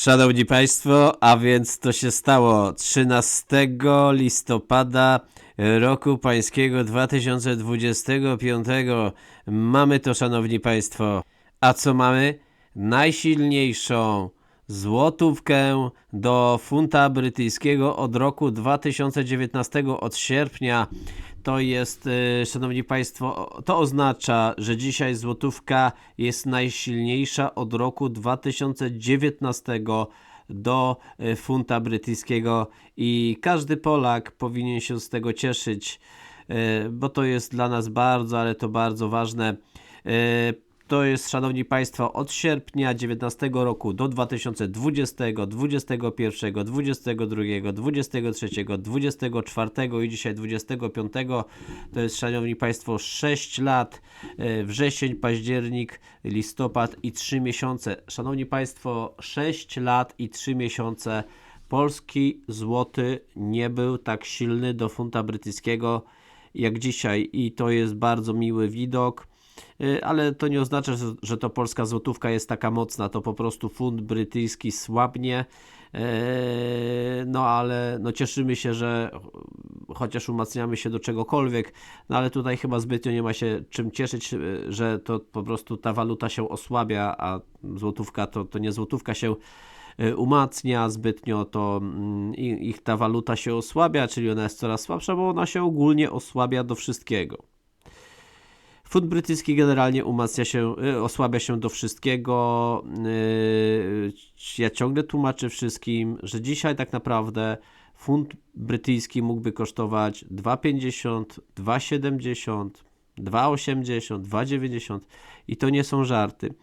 Szanowni Państwo, a więc to się stało 13 listopada roku pańskiego 2025. Mamy to, Szanowni Państwo. A co mamy? Najsilniejszą złotówkę do funta brytyjskiego od roku 2019, od sierpnia. To jest, e, Szanowni Państwo, to oznacza, że dzisiaj złotówka jest najsilniejsza od roku 2019 do e, funta brytyjskiego i każdy Polak powinien się z tego cieszyć, e, bo to jest dla nas bardzo, ale to bardzo ważne. To jest, Szanowni Państwo, od sierpnia 19 roku do 2020, 21, 22, 23, 24 i dzisiaj 25. To jest, Szanowni Państwo, 6 lat, e, wrzesień, październik, listopad i 3 miesiące. Szanowni Państwo, 6 lat i 3 miesiące. Polski złoty nie był tak silny do funta brytyjskiego jak dzisiaj i to jest bardzo miły widok. Y, ale to nie oznacza, że- to polska złotówka jest taka mocna, to po prostu funt brytyjski słabnie. Eee, No ale no cieszymy się, że ch- chociaż umacniamy się do czegokolwiek, no ale tutaj chyba zbytnio nie ma się czym cieszyć, y, że to po prostu ta waluta się osłabia, a złotówka to, to nie złotówka się y, umacnia zbytnio, to mm, ich ta waluta się osłabia, czyli ona jest coraz słabsza, bo ona się ogólnie osłabia do wszystkiego. Funt brytyjski generalnie umacnia się, y, osłabia się do wszystkiego. Y, Ja ciągle tłumaczę wszystkim, że dzisiaj tak naprawdę funt brytyjski mógłby kosztować 2,50, 2,70, 2,80, 2,90 i to nie są żarty.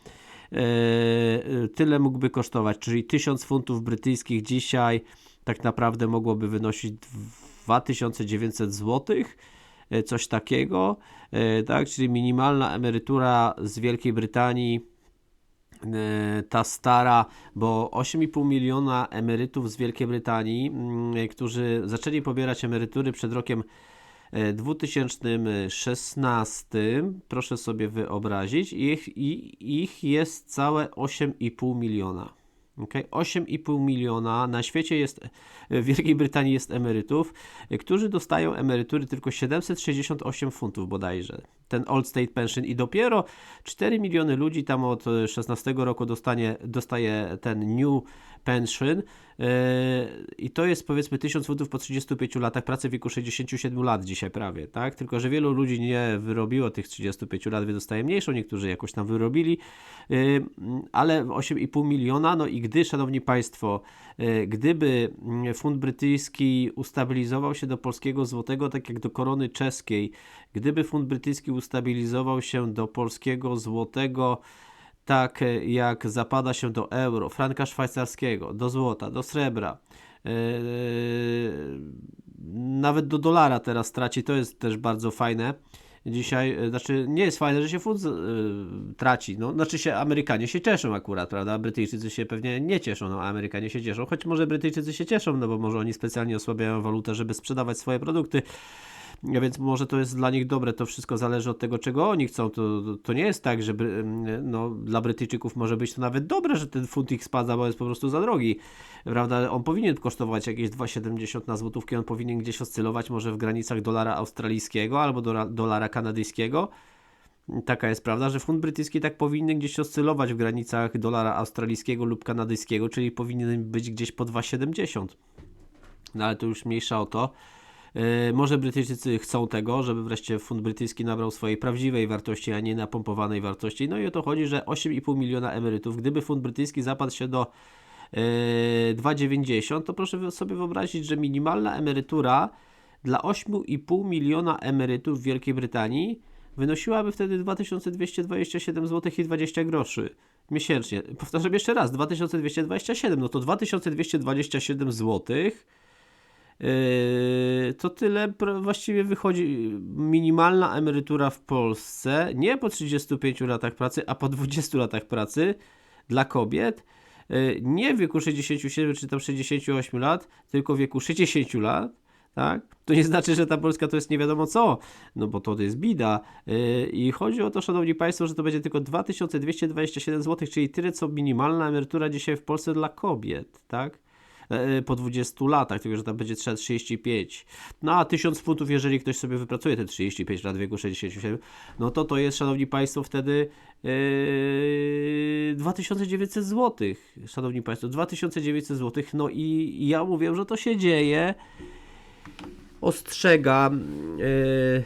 Y, Tyle mógłby kosztować, czyli 1000 funtów brytyjskich dzisiaj tak naprawdę mogłoby wynosić 2900 złotych coś takiego, e, tak, czyli minimalna emerytura z Wielkiej Brytanii, e, ta stara, bo 8,5 miliona emerytów z Wielkiej Brytanii, mm, którzy zaczęli pobierać emerytury przed rokiem e, 2016, proszę sobie wyobrazić, ich, ich jest całe 8,5 miliona. Okay? 8,5 miliona na świecie jest, w Wielkiej Brytanii jest emerytów, którzy dostają emerytury tylko 768 funtów bodajże. Ten Old State Pension i dopiero 4 miliony ludzi tam od y, 16 roku dostanie, dostaje ten New Pension yy, i to jest powiedzmy 1000 funtów po 35 latach pracy w wieku 67 lat dzisiaj prawie, tak? Tylko, że wielu ludzi nie wyrobiło tych 35 lat, więc dostaje mniejszą, niektórzy jakoś tam wyrobili, yy, ale 8,5 miliona, no i gdy, szanowni państwo, yy, gdyby mm, funt brytyjski ustabilizował się do polskiego złotego, tak jak do korony czeskiej, gdyby funt brytyjski ustabilizował się do polskiego złotego, tak e, jak zapada się do euro, franka szwajcarskiego, do złota, do srebra, yy, nawet do dolara teraz traci, to jest też bardzo fajne. Dzisiaj, e, znaczy nie jest fajne, że się funt yy, traci, no, znaczy się Amerykanie się cieszą akurat, prawda, Brytyjczycy się pewnie nie cieszą, no, Amerykanie się cieszą, choć może Brytyjczycy się cieszą, no bo może oni specjalnie osłabiają walutę, żeby sprzedawać swoje produkty, Więc może to jest dla nich dobre, to wszystko zależy od tego, czego oni chcą. To, to nie jest tak, że no, dla Brytyjczyków może być to nawet dobre, że ten funt ich spada, bo jest po prostu za drogi. Prawda? On powinien kosztować jakieś 2,70 na złotówkę, on powinien gdzieś oscylować może w granicach dolara australijskiego albo dola- dolara kanadyjskiego. Taka jest prawda, że funt brytyjski tak powinien gdzieś oscylować w granicach dolara australijskiego lub kanadyjskiego, czyli powinien być gdzieś po 2,70. No ale to już mniejsza o to. Yy, Może Brytyjczycy chcą tego, żeby wreszcie fund brytyjski nabrał swojej prawdziwej wartości, a nie napompowanej wartości. No i o to chodzi, że 8,5 miliona emerytów, gdyby fund brytyjski zapadł się do yy, 2,90, to proszę sobie wyobrazić, że minimalna emerytura dla 8,5 miliona emerytów w Wielkiej Brytanii wynosiłaby wtedy 2227 zł i 20 groszy miesięcznie. Powtarzam jeszcze raz, 2227, no to 2227 złotych to tyle właściwie wychodzi minimalna emerytura w Polsce, nie po 35 latach pracy, a po 20 latach pracy dla kobiet, yy, nie w wieku 67 czy tam 68 lat, tylko w wieku 60 lat, tak? To nie znaczy, że ta Polska to jest nie wiadomo co, no bo to jest bida. Yy, I chodzi o to, szanowni państwo, że to będzie tylko 2227 zł, czyli tyle co minimalna emerytura dzisiaj w Polsce dla kobiet, tak? E, po 20 latach, tylko że tam będzie trzeba 35. No a 1000 funtów, jeżeli ktoś sobie wypracuje te 35 lat w wieku 67, no to to jest, szanowni państwo, wtedy yy, 2900 zł. Szanowni państwo, 2900 zł. No i, ja mówię, że to się dzieje. Ostrzegam. Yy,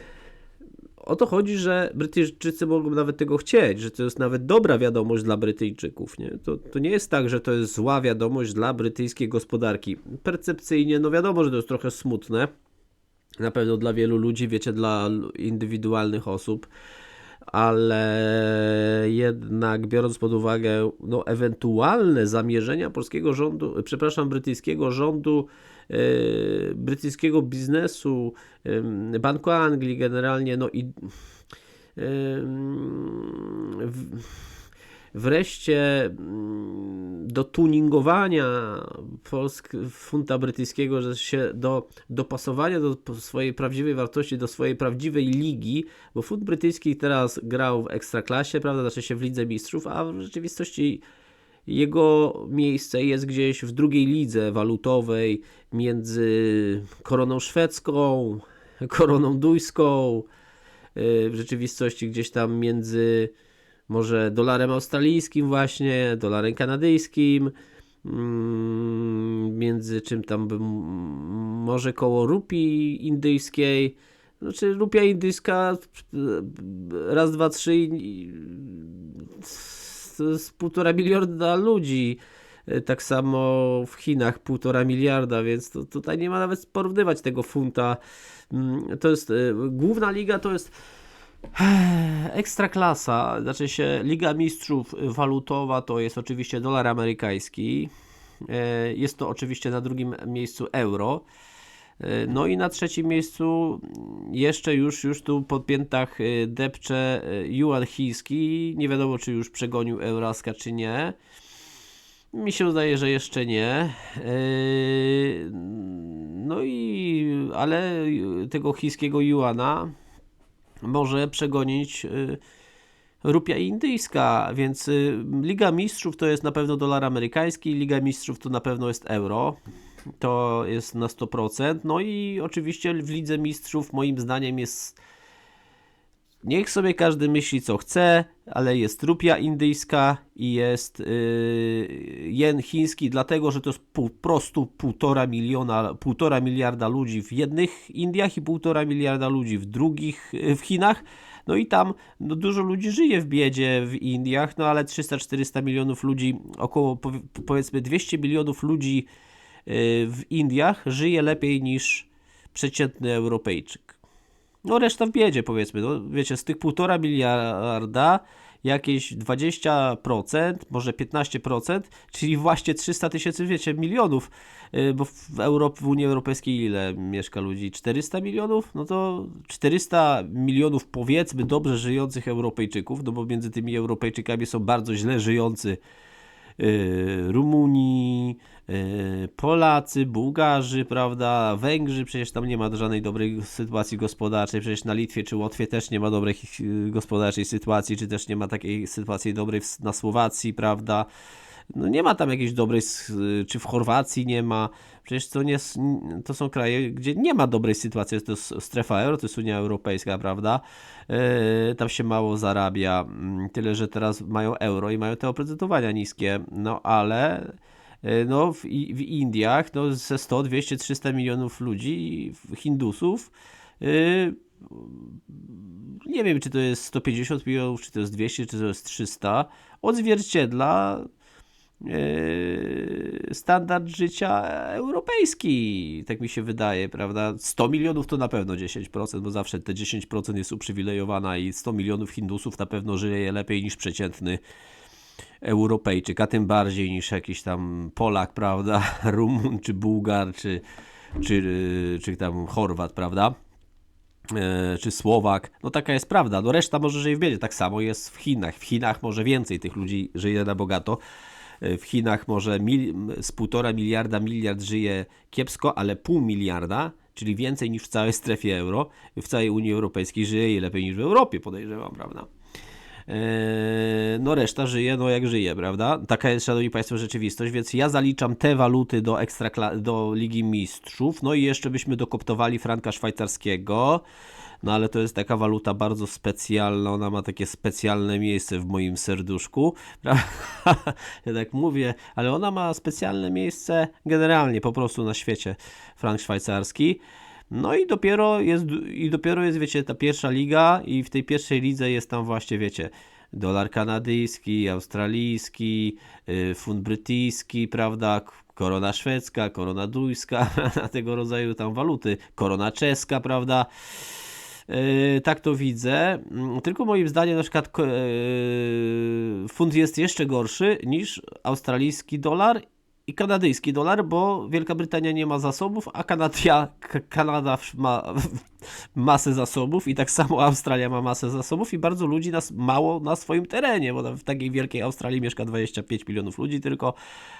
o to chodzi, że Brytyjczycy mogą nawet tego chcieć, że to jest nawet dobra wiadomość dla Brytyjczyków. Nie? To, to nie jest tak, że to jest zła wiadomość dla brytyjskiej gospodarki. Percepcyjnie, no wiadomo, że to jest trochę smutne. Na pewno dla wielu ludzi, wiecie, dla indywidualnych osób, ale jednak biorąc pod uwagę no, ewentualne zamierzenia polskiego rządu, przepraszam, brytyjskiego rządu, brytyjskiego biznesu, yy, Banku Anglii generalnie, no i w, wreszcie mm, do tuningowania Polsk, funta brytyjskiego, że się do dopasowania do swojej prawdziwej wartości, do swojej prawdziwej ligi, bo funt brytyjski teraz grał w ekstraklasie, prawda, znaczy się w Lidze Mistrzów, a w rzeczywistości jego miejsce jest gdzieś w drugiej lidze walutowej między koroną szwedzką, koroną duńską, w rzeczywistości gdzieś tam między może dolarem australijskim właśnie, dolarem kanadyjskim, mm, między czym tam bym, może koło rupii indyjskiej, znaczy rupia indyjska raz, dwa, trzy to jest półtora miliarda ludzi, tak samo w Chinach półtora miliarda, więc to, tutaj nie ma nawet porównywać tego funta, mm, to jest, główna liga to jest Ekstra klasa, znaczy się Liga Mistrzów walutowa to jest oczywiście dolar amerykański. E, jest to oczywiście na drugim miejscu euro. E, no i na trzecim miejscu jeszcze już, już tu po piętach e, depcze yuan chiński. Nie wiadomo, czy już przegonił Euraska, czy nie. Mi się zdaje, że jeszcze nie. No i, ale tego chińskiego yuana może przegonić rupia indyjska, więc Liga Mistrzów to jest na pewno dolar amerykański, Liga Mistrzów to na pewno jest euro. To jest na 100%. No i oczywiście w Lidze Mistrzów moim zdaniem jest Niech sobie każdy myśli co chce, ale jest rupia indyjska i jest yy, jen chiński, dlatego że to jest po prostu półtora miliona, półtora miliarda ludzi w jednych Indiach i półtora miliarda ludzi w drugich yy, w Chinach. No i tam no, dużo ludzi żyje w biedzie w Indiach, no ale 300-400 milionów ludzi, około powiedzmy 200 milionów ludzi w Indiach żyje lepiej niż przeciętny Europejczyk. No reszta w biedzie powiedzmy, no wiecie, z tych półtora miliarda jakieś 20%, może 15%, czyli właśnie 300 tysięcy, wiecie, milionów, y, bo w, Europie, w Unii Europejskiej ile mieszka ludzi? 400 milionów? No to 400 milionów powiedzmy dobrze żyjących Europejczyków, no bo między tymi Europejczykami są bardzo źle żyjący Y, Rumunii, y, Polacy, Bułgarzy, prawda, Węgrzy, przecież tam nie ma żadnej dobrej sytuacji gospodarczej, przecież na Litwie czy Łotwie też nie ma dobrej y, gospodarczej sytuacji, czy też nie ma takiej sytuacji dobrej na Słowacji, prawda, no nie ma tam jakiejś dobrej, czy w Chorwacji nie ma, przecież to, nie, to są kraje, gdzie nie ma dobrej sytuacji, to jest strefa euro, to jest Unia Europejska, prawda, yy, tam się mało zarabia, mm, tyle, że teraz mają euro i mają te oprocentowania niskie, no ale yy, no, w, w Indiach no, ze 100, 200, 300 milionów ludzi, Hindusów, yy, nie wiem, czy to jest 150 milionów, czy to jest 200, czy to jest 300, odzwierciedla standard życia europejski, tak mi się wydaje, prawda? 100 milionów to na pewno 10%, bo zawsze te 10% jest uprzywilejowana i 100 milionów Hindusów na pewno żyje lepiej niż przeciętny Europejczyk, a tym bardziej niż jakiś tam Polak, prawda? Rumun, czy Bułgar, czy, czy, czy tam Chorwat, prawda? E, czy Słowak. No taka jest prawda. No reszta może żyje w biedzie. Tak samo jest w Chinach. W Chinach może więcej tych ludzi żyje na bogato w Chinach może mil, z półtora miliarda miliard żyje kiepsko, ale pół miliarda czyli więcej niż w całej strefie euro, w całej Unii Europejskiej żyje i lepiej niż w Europie, podejrzewam, prawda? Eee, no reszta żyje, no jak żyje, prawda? Taka jest, szanowni państwo, rzeczywistość, więc ja zaliczam te waluty do, ekstra, do Ligi Mistrzów, no i jeszcze byśmy dokoptowali franka szwajcarskiego, no ale to jest taka waluta bardzo specjalna, ona ma takie specjalne miejsce w moim serduszku, ja tak mówię, ale ona ma specjalne miejsce generalnie, po prostu na świecie, frank szwajcarski. No i dopiero jest, i dopiero jest, wiecie, ta pierwsza liga i w tej pierwszej lidze jest tam właśnie, wiecie, dolar kanadyjski, australijski, y, funt brytyjski, prawda, korona szwedzka, korona duńska, tego rodzaju tam waluty, korona czeska, prawda, tak to widzę. Mm, tylko moim zdaniem na przykład yy, funt jest jeszcze gorszy niż australijski dolar i kanadyjski dolar, bo Wielka Brytania nie ma zasobów, a Kanadia, Kanada ma masę zasobów i tak samo Australia ma masę zasobów i bardzo ludzi nas mało na swoim terenie, bo w takiej wielkiej Australii mieszka 25 milionów ludzi tylko,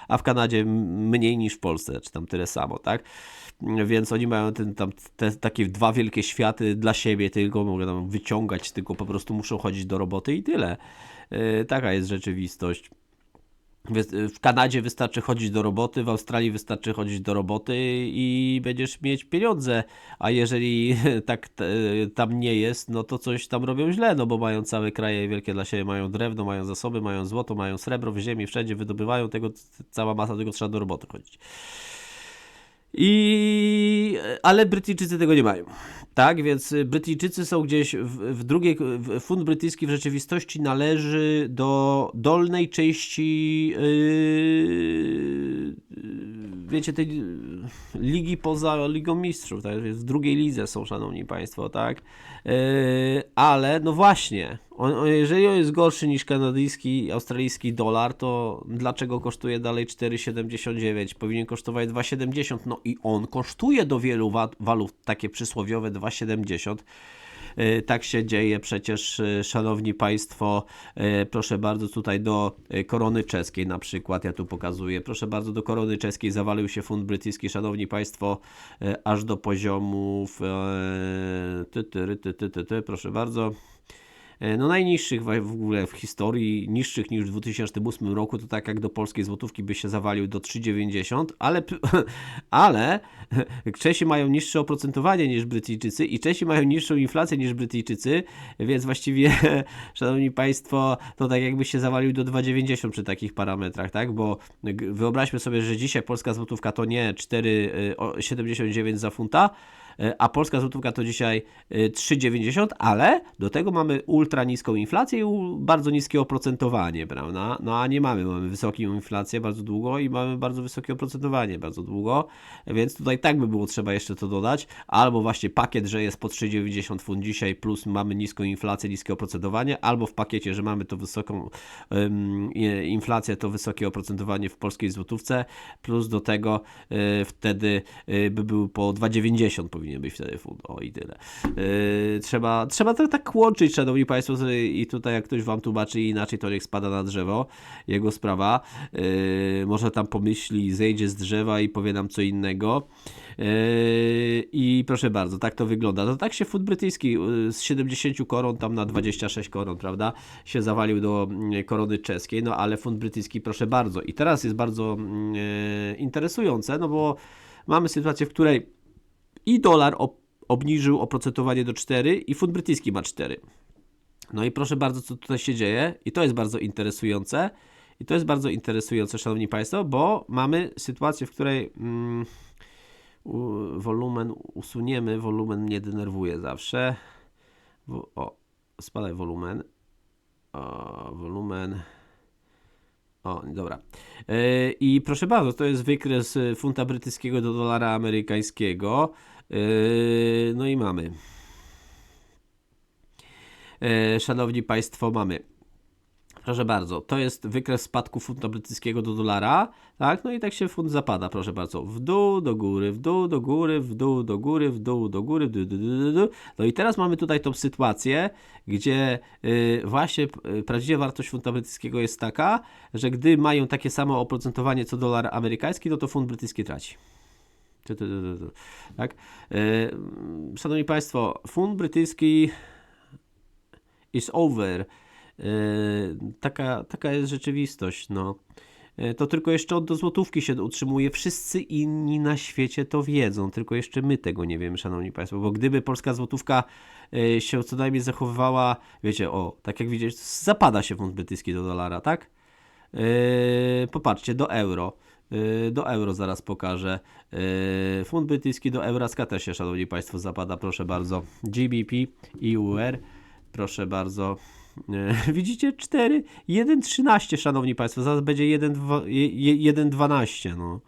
a w Kanadzie mniej niż w Polsce, czy tam tyle samo, tak? Więc oni mają ten, tam, te, takie dwa wielkie światy dla siebie, tylko mogą tam wyciągać, tylko po prostu muszą chodzić do roboty i tyle. Yy, taka jest rzeczywistość. W Kanadzie wystarczy chodzić do roboty, w Australii wystarczy chodzić do roboty i będziesz mieć pieniądze, a jeżeli tak tam nie jest, no to coś tam robią źle, no bo mają całe kraje wielkie dla siebie, mają drewno, mają zasoby, mają złoto, mają srebro w ziemi, wszędzie wydobywają tego, cała masa tego trzeba do roboty chodzić. I, ale Brytyjczycy tego nie mają. Tak, więc Brytyjczycy są gdzieś w, w drugiej. W, fund brytyjski w rzeczywistości należy do dolnej części. Yy, wiecie, tej ligi poza Ligą Mistrzów. Tak? W drugiej lidze są, szanowni państwo, tak? Yy, ale no właśnie, on, jeżeli on jest gorszy niż kanadyjski, australijski dolar, to dlaczego kosztuje dalej 4,79? Powinien kosztować 2,70. No i on kosztuje do wielu walut takie przysłowiowe 2,70. E, tak się dzieje przecież, e, szanowni państwo, e, proszę bardzo, tutaj do korony czeskiej na przykład, ja tu pokazuję, proszę bardzo, do korony czeskiej zawalił się fund brytyjski, szanowni państwo, aż do poziomów, ty, ty, ty, ty, ty, ty, proszę bardzo, no najniższych w ogóle w historii, niższych niż w 2008 roku, to tak jak do polskiej złotówki by się zawalił do 3,90, ale, ale Czesi mają niższe oprocentowanie niż Brytyjczycy i Czesi mają niższą inflację niż Brytyjczycy, więc właściwie, szanowni państwo, to tak jakby się zawalił do 2,90 przy takich parametrach, tak, bo wyobraźmy sobie, że dzisiaj polska złotówka to nie 4,79 za funta, E, a polska złotówka to dzisiaj 3,90, e, ale do tego mamy ultra niską inflację i bardzo niskie oprocentowanie, prawda? No a nie mamy, mamy wysoką inflację bardzo długo i mamy bardzo wysokie oprocentowanie bardzo długo, więc tutaj tak by było trzeba jeszcze to dodać, albo właśnie pakiet, że jest po 3,90 fund dzisiaj plus mamy niską inflację, niskie oprocentowanie, albo w pakiecie, że mamy to wysoką um, inflację, to wysokie oprocentowanie w polskiej złotówce, plus do tego y, wtedy y, by był po 2,90 powinien być wtedy fund. O i tyle. Yy, trzeba, trzeba to tak łączyć, szanowni państwo, i tutaj jak ktoś wam tłumaczy inaczej, to niech spada na drzewo. Jego sprawa. Yy, może tam pomyśli, zejdzie z drzewa i powie nam co innego. Yy, I proszę bardzo, tak to wygląda. To tak się fund brytyjski yy, z 70 koron tam na 26 koron, prawda, się zawalił do mm, korony czeskiej, no ale fund brytyjski, proszę bardzo. I teraz jest bardzo yy, interesujące, no bo mamy sytuację, w której i dolar obniżył oprocentowanie do 4 i funt brytyjski ma 4. No i proszę bardzo, co tutaj się dzieje i to jest bardzo interesujące. I to jest bardzo interesujące, szanowni państwo, bo mamy sytuację, w której mm, wolumen usuniemy, wolumen mnie denerwuje zawsze. o, spadaj wolumen. O, wolumen. O, dobra. Yy, I proszę bardzo, to jest wykres funta brytyjskiego do dolara amerykańskiego. Yy, no i mamy. Yy, szanowni Państwo, mamy. Proszę bardzo, to jest wykres spadku funta brytyjskiego do dolara, tak? No i tak się fund zapada, proszę bardzo. W dół, do góry, w dół, do góry, w dół, do góry, w dół, do góry, du, du, du. No i teraz mamy tutaj tą sytuację, gdzie yy, właśnie prawdziwa wartość funta brytyjskiego jest taka, że gdy mają takie samo oprocentowanie co dolar amerykański, no to fund brytyjski traci. Tak? E, Szanowni Państwo, funt brytyjski is over. E, Taka, taka jest rzeczywistość. No. E, To tylko jeszcze od do złotówki się utrzymuje. Wszyscy inni na świecie to wiedzą, tylko jeszcze my tego nie wiemy, szanowni państwo. Bo gdyby polska złotówka się co najmniej zachowywała, wiecie, o, tak jak widzicie, zapada się funt brytyjski do dolara, tak? Popatrzcie, do euro. E, Do euro zaraz pokażę. E, Funt brytyjski do euraska też się, szanowni państwo, zapada, proszę bardzo. GBP, EUR, proszę bardzo. E, Widzicie? 4, 1,13 szanowni państwo, zaraz będzie 1,2 je- 1,12 no.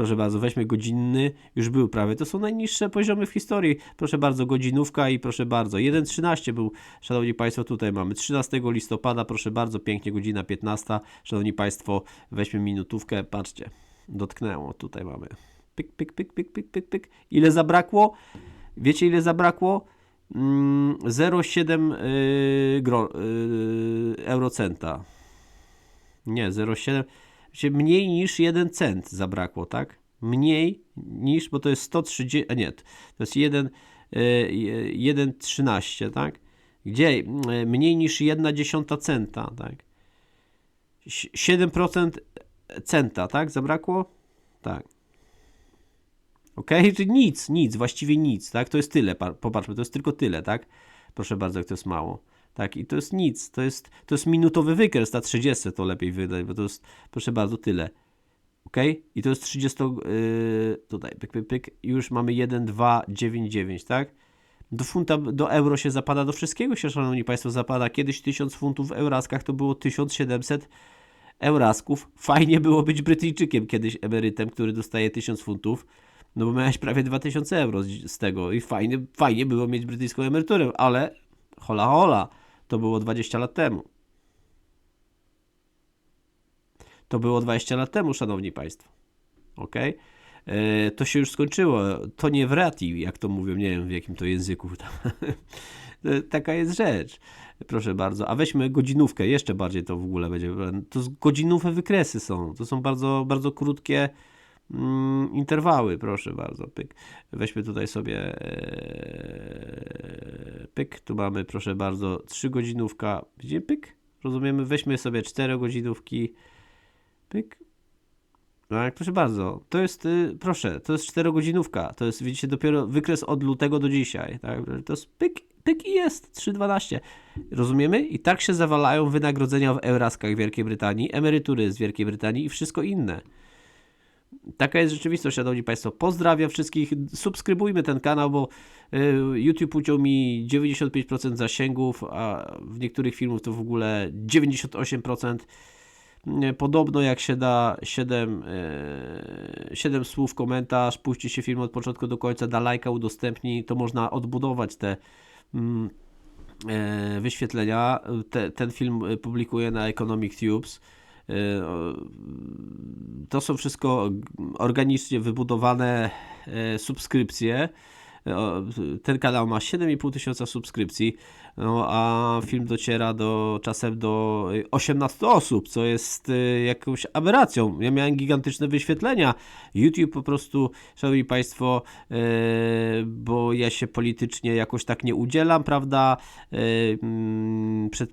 Proszę bardzo, weźmy godzinny, już był prawie, to są najniższe poziomy w historii. Proszę bardzo, godzinówka i proszę bardzo, 1,13 był, szanowni państwo, tutaj mamy 13 listopada, proszę bardzo, pięknie, godzina 15. Szanowni państwo, weźmy minutówkę, patrzcie, dotknęło, tutaj mamy. Pyk, pyk, pyk, pyk, pyk, pyk, pyk. Ile zabrakło? Wiecie ile zabrakło? Mm, 0,7 yy, gro, yy, eurocenta. Nie, 0,7. Mniej niż 1 cent zabrakło, tak? Mniej niż, bo to jest 130, a nie, to jest 1, yy, 1,13, tak? Gdzie? Yy, Mniej niż 1 dziesiąta centa, tak? Si- 7% centa, tak? Zabrakło? Tak. Ok, czyli nic, nic, właściwie nic, tak? To jest tyle, pa- popatrzmy, to jest tylko tyle, tak? Proszę bardzo, jak to jest mało. Tak, i to jest nic, to jest, to jest minutowy wykres, na 30 to lepiej wydać, bo to jest, proszę bardzo, tyle. Ok? I to jest 30, yy, tutaj, pyk, pyk, pyk, już mamy 1, 2, 9, 9, tak? Do funta, do euro się zapada, do wszystkiego się, szanowni państwo, zapada. Kiedyś 1000 funtów w euraskach to było 1700 eurasków. Fajnie było być Brytyjczykiem kiedyś, emerytem, który dostaje 1000 funtów, no bo miałeś prawie 2000 euro z, z tego i fajnie, fajnie było mieć brytyjską emeryturę, ale hola hola, to było 20 lat temu. To było 20 lat temu, szanowni państwo. Ok? E, to się już skończyło. To nie wrati, jak to mówią, nie wiem w jakim to języku. E, Taka jest rzecz. Proszę bardzo. A weźmy godzinówkę, jeszcze bardziej to w ogóle będzie. To z- wykresy są. To są bardzo, bardzo krótkie interwały, proszę bardzo. Pyk. Weźmy tutaj sobie e, pyk. Tu mamy, proszę bardzo, 3 godzinówka. Widzicie, pyk? Rozumiemy? Weźmy sobie 4 godzinówki. Pyk. Tak, proszę bardzo. To jest, y, proszę, to jest 4 godzinówka. To jest, widzicie, dopiero wykres od lutego do dzisiaj. Tak? To jest pyk, pyk i jest 3,12. Rozumiemy? I tak się zawalają wynagrodzenia w euraskach Wielkiej Brytanii, emerytury z Wielkiej Brytanii i wszystko inne. Taka jest rzeczywistość, szanowni państwo. Pozdrawiam wszystkich. Subskrybujmy ten kanał, bo y, YouTube uciął mi 95% zasięgów, a w niektórych filmów to w ogóle 98%. Nie, Podobno jak się da 7, e, 7 słów komentarz, puści się film od początku do końca, da lajka, udostępni, to można odbudować te mm, e, wyświetlenia. Te, ten film publikuję na Economic Tubes. O, To są wszystko organicznie wybudowane e, subskrypcje. E, Ten kanał ma 7,5 tysiąca subskrypcji, no, a film dociera do czasem do 18 osób, co jest e, jakąś aberracją. Ja miałem gigantyczne wyświetlenia. YouTube po prostu, szanowni państwo, e, bo ja się politycznie jakoś tak nie udzielam, prawda? Mm, Przed,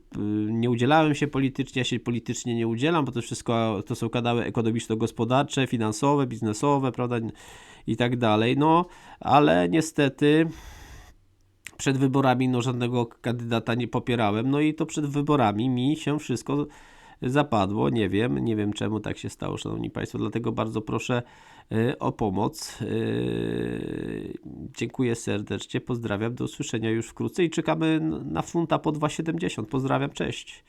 nie udzielałem się politycznie, ja się politycznie nie udzielam, bo to wszystko to są kanały ekonomiczno-gospodarcze, finansowe, biznesowe, prawda? I tak dalej. No, ale niestety przed wyborami no, żadnego kandydata nie popierałem, no i to przed wyborami mi się wszystko zapadło. Nie wiem, nie wiem czemu tak się stało, szanowni państwo, dlatego bardzo proszę y, o pomoc. Y, Dziękuję serdecznie, pozdrawiam, do usłyszenia już wkrótce i czekamy na funta po 2,70. Pozdrawiam, cześć.